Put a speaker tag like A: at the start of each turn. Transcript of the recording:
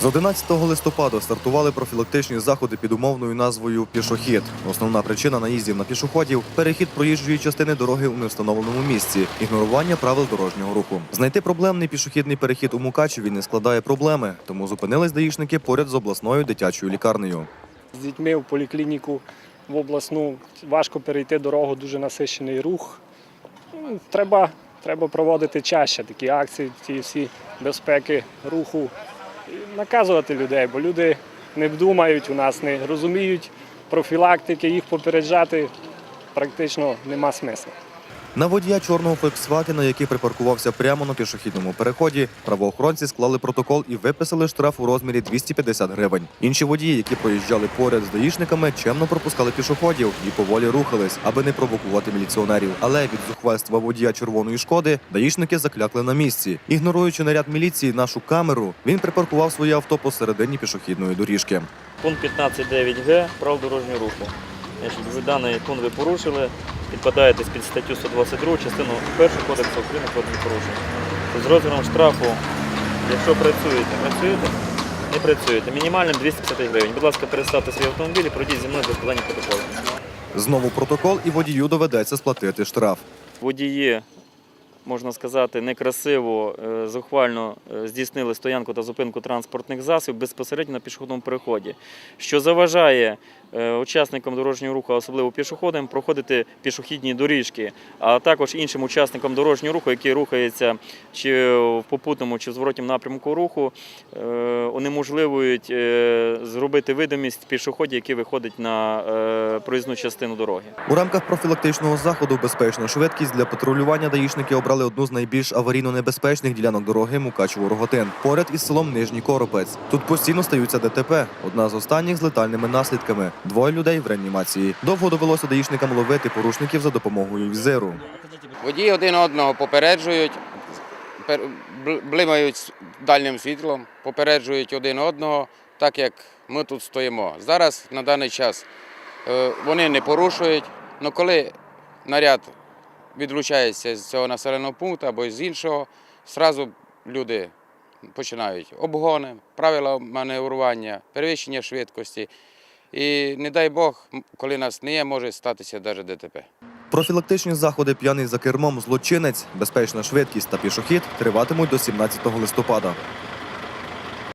A: З 11 листопада стартували профілактичні заходи під умовною назвою Пішохід. Основна причина наїздів на пішоходів перехід проїжджої частини дороги у невстановленому місці, ігнорування правил дорожнього руху. Знайти проблемний пішохідний перехід у Мукачеві не складає проблеми, тому зупинились даїшники поряд з обласною дитячою лікарнею.
B: З дітьми в поліклініку в обласну важко перейти дорогу, дуже насичений рух. Ну, Треба, треба проводити чаще такі акції, ті всі безпеки руху, наказувати людей, бо люди не вдумають у нас, не розуміють профілактики, їх попереджати практично нема смисла.
A: На водія чорного Фольксвагена, який припаркувався прямо на пішохідному переході, правоохоронці склали протокол і виписали штраф у розмірі 250 гривень. Інші водії, які проїжджали поряд з даїшниками, чемно пропускали пішоходів і поволі рухались, аби не провокувати міліціонерів. Але від зухвальства водія червоної шкоди даїшники заклякли на місці. Ігноруючи наряд міліції нашу камеру, він припаркував своє авто посередині пішохідної доріжки.
C: Пункт 15.9г правил дорожнього руху. Ви даний пункт ви порушили, підпадаєте під статтю 122 частину 1 Кодексу України про. Тобто З розміром штрафу, якщо працюєте, працюєте, не працюєте. Мінімальним 250 гривень. Будь ласка, переставте свій автомобіль і пройдіть зі мною до складання протоколу.
A: Знову протокол, і водію доведеться сплатити штраф.
C: Водії, можна сказати, некрасиво, е, зухвально е, здійснили стоянку та зупинку транспортних засобів безпосередньо на пішохідному переході, що заважає учасникам дорожнього руху, особливо пішоходам, проходити пішохідні доріжки, а також іншим учасникам дорожнього руху, які рухаються чи в попутному, чи в зворотньому напрямку руху, е, унеможливують е, зробити видимість пішоходів, які виходять на е, проїзну частину дороги.
A: У рамках профілактичного заходу Безпечна швидкість для патрулювання даїшники обрали одну з найбільш аварійно небезпечних ділянок дороги Мукачево-Роготин, поряд із селом Нижній Коропець. Тут постійно стаються ДТП. Одна з останніх з летальними наслідками. Двоє людей в реанімації. Довго довелося даїшникам ловити порушників за допомогою візиру.
D: Водії один одного попереджують, блимають дальнім світлом, попереджують один одного, так як ми тут стоїмо. Зараз на даний час е, вони не порушують, але коли наряд відлучається з цього населеного пункту або з іншого, одразу люди починають обгони, правила маневрування, перевищення швидкості. І не дай Бог, коли нас не є, може статися навіть ДТП.
A: Профілактичні заходи п'яний за кермом злочинець, безпечна швидкість та пішохід триватимуть до 17 листопада.